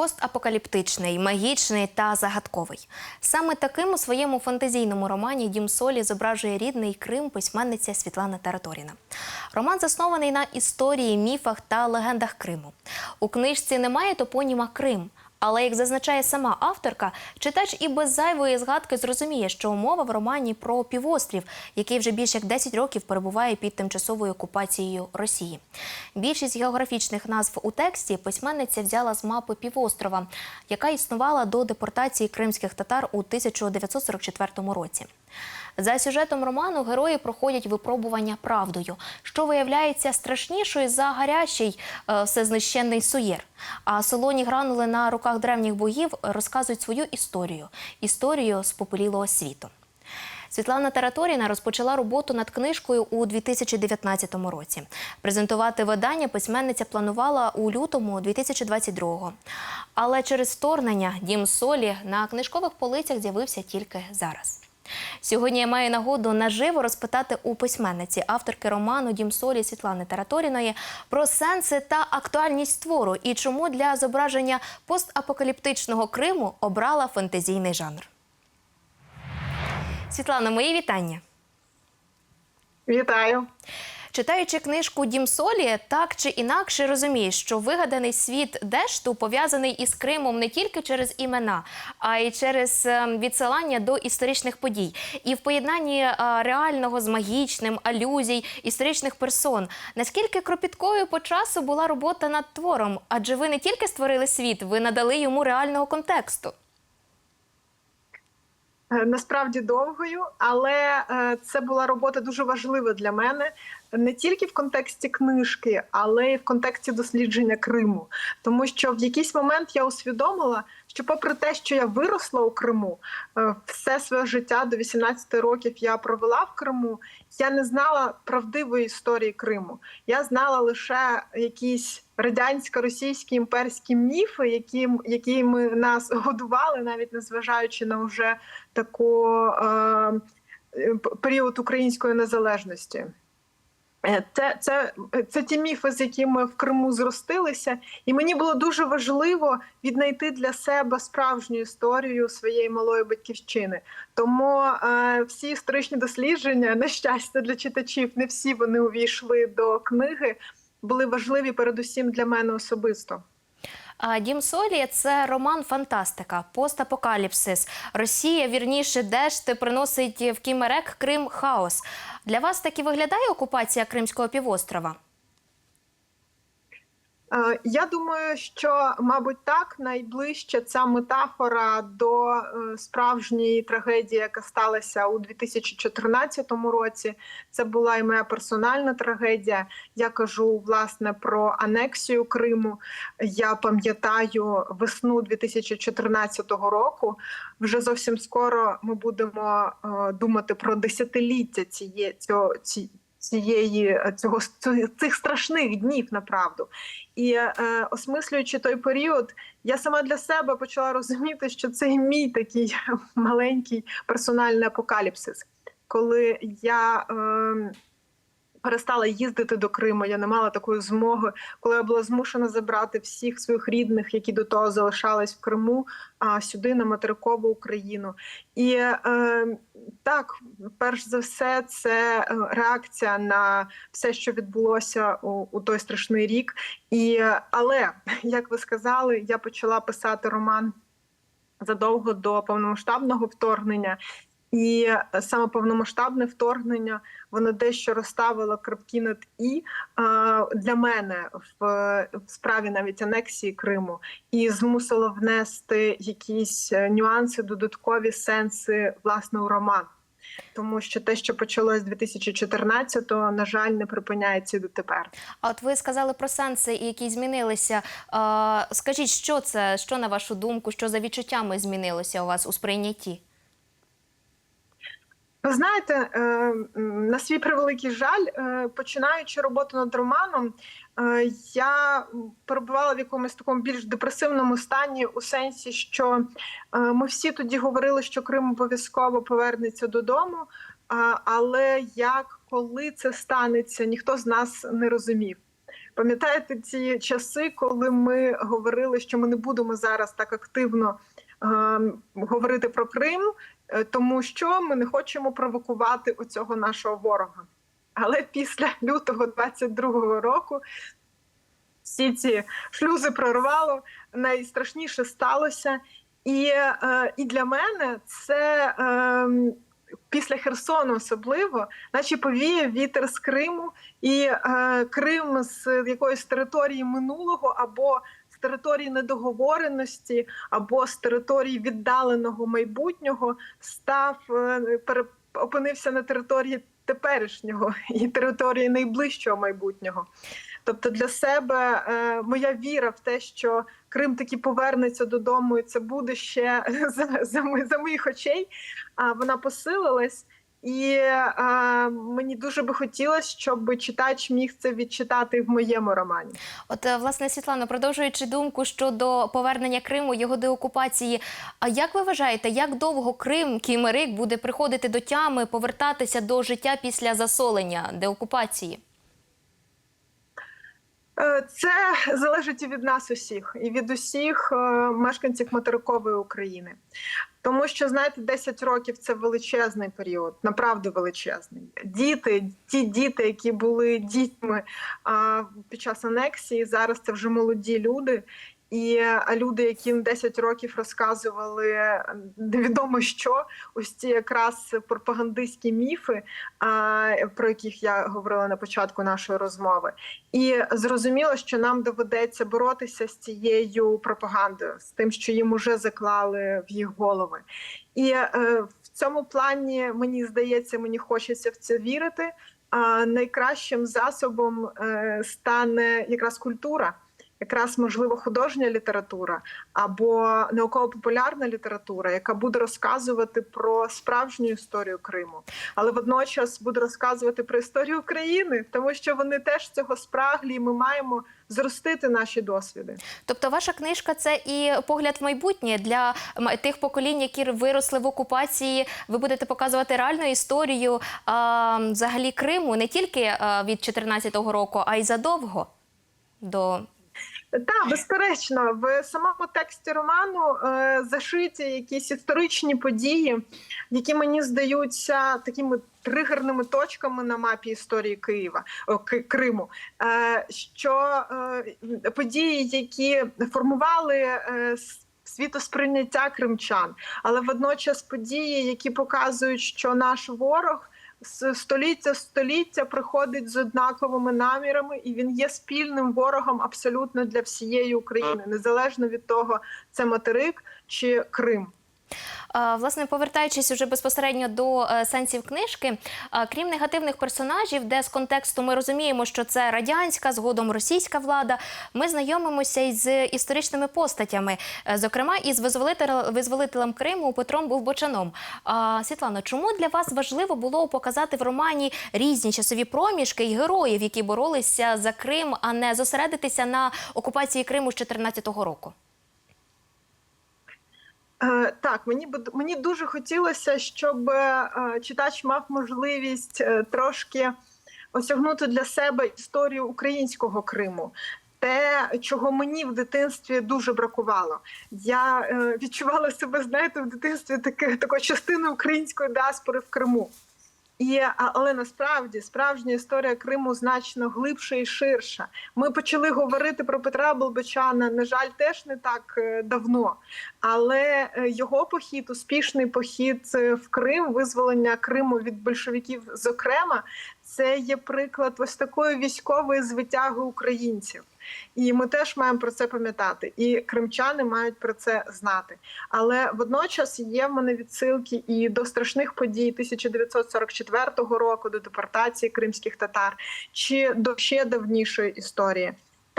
Постапокаліптичний, магічний та загадковий. Саме таким у своєму фантазійному романі Дім Солі зображує рідний Крим письменниця Світлана Тараторіна. Роман заснований на історії, міфах та легендах Криму. У книжці немає топоніма Крим. Але як зазначає сама авторка, читач і без зайвої згадки зрозуміє, що мова в романі про півострів, який вже більше як 10 років перебуває під тимчасовою окупацією Росії. Більшість географічних назв у тексті письменниця взяла з мапи півострова, яка існувала до депортації кримських татар у 1944 році. За сюжетом роману герої проходять випробування правдою, що виявляється страшнішою за гарячий е, всезнищенний суєр. А солоні гранули на руках древніх богів розказують свою історію історію спопелілого світу. Світлана Тараторіна розпочала роботу над книжкою у 2019 році. Презентувати видання письменниця планувала у лютому 2022-го. Але через вторгнення дім солі на книжкових полицях з'явився тільки зараз. Сьогодні я маю нагоду наживо розпитати у письменниці, авторки роману Дім солі Світлани Тараторіної про сенси та актуальність твору і чому для зображення постапокаліптичного Криму обрала фентезійний жанр. Світлана, мої вітання. Вітаю. Читаючи книжку Дім Солі, так чи інакше розумієш, що вигаданий світ Дешту пов'язаний із Кримом не тільки через імена, а й через е, відсилання до історичних подій. І в поєднанні е, реального з магічним, алюзій, історичних персон. Наскільки кропіткою по часу була робота над твором? Адже ви не тільки створили світ, ви надали йому реального контексту. Е, Насправді довгою, але е, це була робота дуже важлива для мене не тільки в контексті книжки, але й в контексті дослідження Криму. Тому що в якийсь момент я усвідомила, що, попри те, що я виросла у Криму, е, все своє життя до 18 років я провела в Криму. Я не знала правдивої історії Криму. Я знала лише якісь радянсько-російські імперські міфи, які, якими нас годували, навіть незважаючи на вже таку е, період української незалежності. Е, Це, це, це ті міфи, з якими в Криму зростилися, і мені було дуже важливо віднайти для себе справжню історію своєї малої батьківщини. Тому е, всі історичні дослідження, на щастя, для читачів, не всі вони увійшли до книги, були важливі передусім для мене особисто. Дім Солі це роман фантастика, постапокаліпсис. Росія, вірніше, Дешти приносить в Кімерек Крим хаос. Для вас таки виглядає окупація Кримського півострова? Е, Я думаю, що, мабуть, так найближче ця метафора до е, справжньої трагедії, яка сталася у 2014 році. Це була і моя персональна трагедія. Я кажу власне про анексію Криму. Я пам'ятаю весну 2014 року. Вже зовсім скоро ми будемо е, думати про десятиліття цієї цього ці. Цієї цього цих страшних днів направду, і е, осмислюючи той період, я сама для себе почала розуміти, що це мій такий маленький персональний апокаліпсис, коли я е, перестала їздити до Криму, я не мала такої змоги, коли я була змушена забрати всіх своїх рідних, які до того залишались в Криму, а сюди на материкову Україну. І е, так, перш за все, це е, реакція на все, що відбулося у, у той страшний рік. І але як ви сказали, я почала писати роман задовго до повномасштабного вторгнення. І саме повномасштабне вторгнення воно дещо розставило крапки над і для мене в, справі навіть анексії Криму і змусило внести якісь нюанси, додаткові сенси власне у роман. Тому що те, що почалось 2014-го, на жаль, не припиняється і дотепер. А от ви сказали про сенси, які змінилися. Скажіть, що це, що на вашу думку, що за відчуттями змінилося у вас у сприйнятті? Ви знаєте, е, на свій превеликий жаль, е, починаючи роботу над романом, е, я перебувала в якомусь такому більш депресивному стані, у сенсі, що ми всі тоді говорили, що Крим обов'язково повернеться додому. Але як коли це станеться, ніхто з нас не розумів. Пам'ятаєте ці часи, коли ми говорили, що ми не будемо зараз так активно говорити про Крим, е, тому що ми не хочемо провокувати оцього нашого ворога. Але після лютого 22-го року всі ці шлюзи прорвало, найстрашніше сталося. І, е, і для мене це е, після Херсону особливо, наче повіє вітер з Криму, і е, Крим з якоїсь території минулого або території недоговореності, або з території віддаленого майбутнього став е, опинився на території теперішнього і території найближчого майбутнього. Тобто для себе е, моя віра в те, що Крим таки повернеться додому, і це буде ще за, за, за моїх очей. А вона посилилась, і е, мені дуже би хотілося, щоб читач міг це відчитати в моєму романі. От, е, власне, Світлано, продовжуючи думку щодо повернення Криму, його деокупації. А як ви вважаєте, як довго Крим, Кімерик буде приходити до тями, повертатися до життя після засолення, деокупації? Е, Це залежить і від нас усіх, і від усіх е, мешканців материкової України. Тому що, знаєте, 10 років це величезний період, направду величезний. Діти, ті діти, які були дітьми а, під час анексії, зараз це вже молоді люди. І е, люди, які 10 років розказували е, невідомо що, ось ці якраз пропагандистські міфи, про яких я говорила на початку нашої розмови. І зрозуміло, що нам доведеться боротися з цією пропагандою, з тим, що їм уже заклали в їх голови. І е, в цьому плані мені здається, мені хочеться в це вірити. А найкращим засобом стане якраз культура. Якраз можливо художня література або науково-популярна література, яка буде розказувати про справжню історію Криму, але водночас буде розказувати про історію України, тому що вони теж цього спраглі, і ми маємо зростити наші досвіди. Тобто, ваша книжка це і погляд в майбутнє для тих поколінь, які виросли в окупації. Ви будете показувати реальну історію а, взагалі Криму не тільки від 14-го року, а й задовго до Так, безперечно, в самому тексті роману е, зашиті якісь історичні події, які мені здаються такими тригерними точками на мапі історії Києва о, Криму. Е, що е, події, які формували е, світосприйняття кримчан, але водночас події, які показують, що наш ворог. З століття в століття приходить з однаковими намірами, і він є спільним ворогом абсолютно для всієї України, незалежно від того, це материк чи Крим. А, Власне, повертаючись уже безпосередньо до е, сенсів книжки, крім негативних персонажів, де з контексту ми розуміємо, що це радянська, згодом російська влада, ми знайомимося із історичними постатями, е, зокрема із визволителем, Криму Петром Бовбочаном. А, Світлано, чому для вас важливо було показати в романі різні часові проміжки і героїв, які боролися за Крим, а не зосередитися на окупації Криму з 2014 року? Е, Так, мені мені дуже хотілося, щоб е, читач мав можливість е, трошки осягнути для себе історію українського Криму. Те, чого мені в дитинстві дуже бракувало. Я відчувала себе, знаєте, в дитинстві таке, такою частиною української діаспори в Криму. І, але насправді справжня історія Криму значно глибша і ширша. Ми почали говорити про Петра Болбочана, на жаль, теж не так е, давно. Але е, його похід, успішний похід е, в Крим, визволення Криму від большевиків, зокрема, це є приклад ось такої військової звитяги українців. І ми теж маємо про це пам'ятати, і кримчани мають про це знати. Але водночас є в мене відсилки і до страшних подій 1944 року, до депортації кримських татар, чи до ще давнішої історії.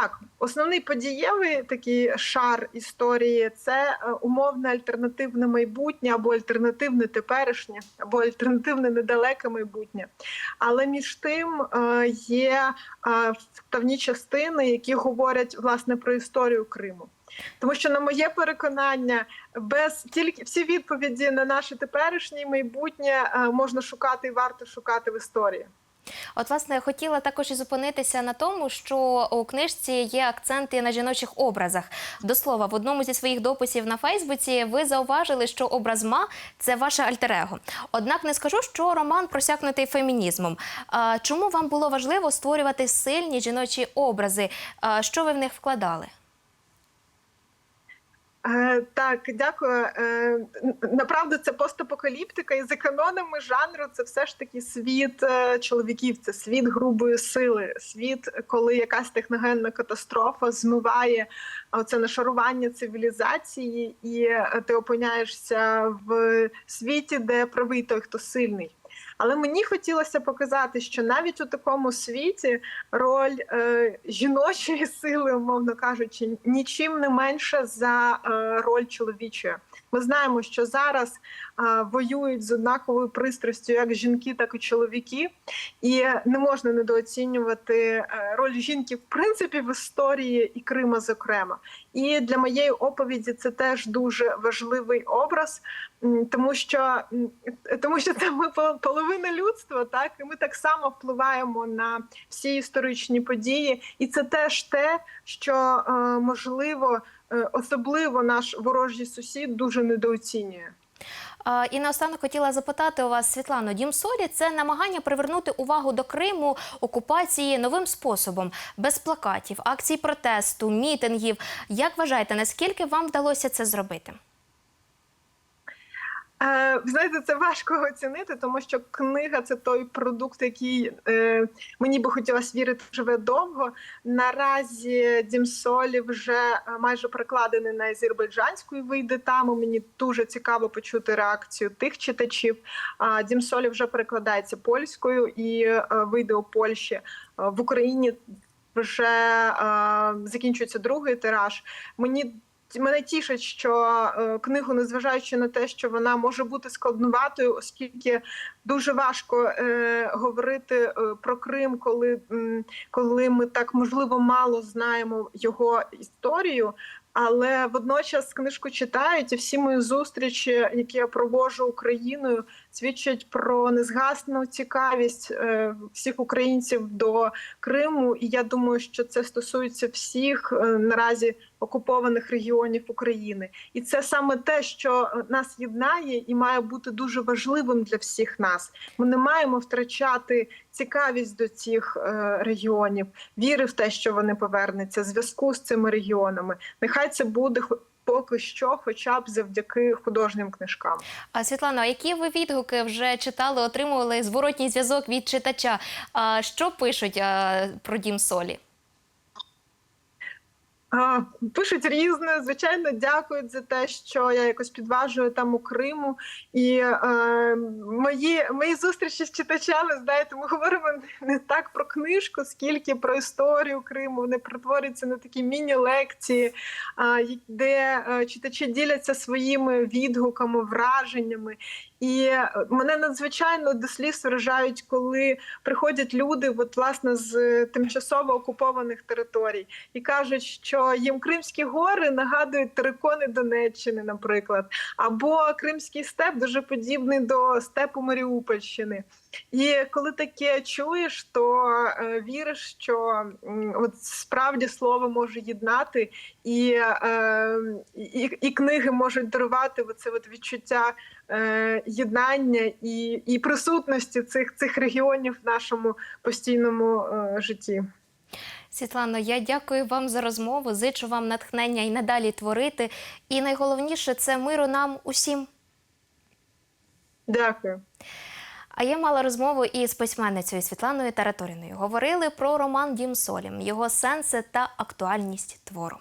Так, основний подієвий такий шар історії це е, умовне альтернативне майбутнє або альтернативне теперішнє, або альтернативне недалеке майбутнє. Але між тим е, є е, вставні частини, які говорять власне про історію Криму. Тому що, на моє переконання, без тільки всі відповіді на наше теперішнє майбутнє е, можна шукати і варто шукати в історії. От, власне, хотіла також і зупинитися на тому, що у книжці є акценти на жіночих образах. До слова, в одному зі своїх дописів на Фейсбуці ви зауважили, що образ ма це ваше альтер-его. Однак не скажу, що роман просякнутий фемінізмом. Чому вам було важливо створювати сильні жіночі образи? Що ви в них вкладали? Е, Так, дякую. Е, Направду це постапокаліптика, і за канонами жанру це все ж таки світ е, чоловіків, це світ грубої сили, світ, коли якась техногенна катастрофа змиває це нашарування цивілізації, і ти опиняєшся в світі, де правий той, хто сильний. Але мені хотілося показати, що навіть у такому світі роль е, жіночої сили, умовно кажучи, нічим не менша за е, роль чоловічої. Ми знаємо, що зараз е, воюють з однаковою пристрастю як жінки, так і чоловіки, і не можна недооцінювати е, роль жінки в принципі в історії і Крима, зокрема. І для моєї оповіді це теж дуже важливий образ, тому що тому що це ми половина людства, так? І ми так само впливаємо на всі історичні події, і це теж те, що е, можливо, особливо наш ворожий сусід дуже недооцінює. І наостанок хотіла запитати у вас, Світлано, Дім Солі це намагання привернути увагу до Криму окупації новим способом, без плакатів, акцій протесту, мітингів. Як вважаєте, наскільки вам вдалося це зробити? Е, знаєте, це важко оцінити, тому що книга це той продукт, який е, мені би хотілося вірити, живе довго. Наразі Дім Солі вже е, майже перекладений на азербайджанську і вийде там. І Мені дуже цікаво почути реакцію тих читачів. А Дім Солі вже перекладається польською і е, вийде у Польщі в Україні. Вже е, закінчується другий тираж. Мені Мене тішить, що е, книгу, незважаючи на те, що вона може бути складнуватою, оскільки дуже важко е, говорити е, про Крим, коли, коли ми так можливо мало знаємо його історію. Але водночас книжку читають, і всі мої зустрічі, які я проводжу Україною, свідчать про незгасну цікавість е, всіх українців до Криму. І я думаю, що це стосується всіх е, наразі окупованих регіонів України, і це саме те, що нас єднає, і має бути дуже важливим для всіх нас. Ми не маємо втрачати цікавість до цих е, регіонів, віри в те, що вони повернуться, зв'язку з цими регіонами. Нехай це буде поки що, хоча б завдяки художнім книжкам. А Світлана, які ви відгуки вже читали, отримували зворотній зв'язок від читача? А що пишуть про Дім Солі? Пишуть різне, звичайно, дякують за те, що я якось підважую там у Криму. І е, мої, мої зустрічі з читачами, знаєте, ми говоримо не так про книжку, скільки про історію Криму. Вони перетворюються на такі міні-лекції, й- де е, читачі діляться своїми відгуками, враженнями. І е, мене надзвичайно до сліз вражають, коли приходять люди, от, власне, з е, тимчасово окупованих територій, і кажуть, що їм Кримські гори нагадують терикони Донеччини, наприклад, або Кримський степ дуже подібний до степу Маріупольщини. І коли таке чуєш, то е, віриш, що от справді слово може єднати, і, е, і, і книги можуть дарувати оце от відчуття е, єднання і, і присутності цих, цих регіонів в нашому постійному житті. Світлано, я дякую вам за розмову. Зичу вам натхнення і надалі творити. І найголовніше це миру нам усім. Дякую. А я мала розмову із письменницею Світланою Тараторіною. Говорили про роман Дім Солім, його сенси та актуальність твору.